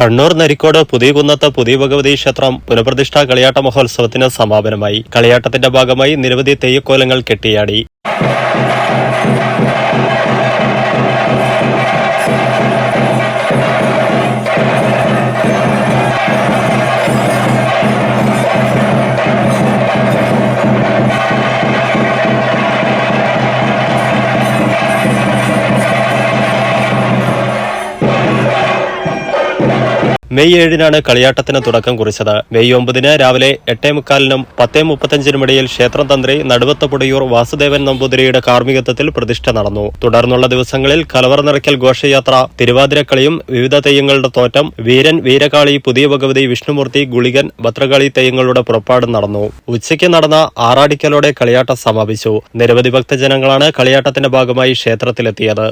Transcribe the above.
കണ്ണൂർ നരിക്കോട് പുതിയ കുന്നത്ത് പുതിയ ഭഗവതി ക്ഷേത്രം പുനഃപ്രതിഷ്ഠാ കളിയാട്ട മഹോത്സവത്തിന് സമാപനമായി. കളിയാട്ടത്തിന്റെ ഭാഗമായി നിരവധി തെയ്യക്കോലങ്ങൾ കെട്ടിയാടി. മെയ് ഏഴിനാണ് കളിയാട്ടത്തിന് തുടക്കം കുറിച്ചത്. മെയ് ഒമ്പതിന് രാവിലെ എട്ടേ മുക്കാലിനും പത്തേ മുപ്പത്തഞ്ചിനും ഇടയിൽ ക്ഷേത്രം തന്ത്രി നടുവത്ത പൊടിയൂർ വാസുദേവൻ നമ്പൂതിരിയുടെ കാർമ്മികത്വത്തിൽ പ്രതിഷ്ഠ നടന്നു. തുടർന്നുള്ള ദിവസങ്ങളിൽ കലവർ നിറയ്ക്കൽ ഘോഷയാത്ര തിരുവാതിരക്കളിയും വിവിധ തെയ്യങ്ങളുടെ തോറ്റം വീരൻ വീരകാളി പുതിയ ഭഗവതി വിഷ്ണുമൂർത്തി ഗുളികൻ ഭദ്രകാളി തെയ്യങ്ങളുടെ പുറപ്പാട് നടന്നു. ഉച്ചയ്ക്ക് നടന്ന ആറാടിക്കലോടെ കളിയാട്ടം സമാപിച്ചു. നിരവധി ഭക്തജനങ്ങളാണ് കളിയാട്ടത്തിന്റെ ഭാഗമായി ക്ഷേത്രത്തിലെത്തിയത്.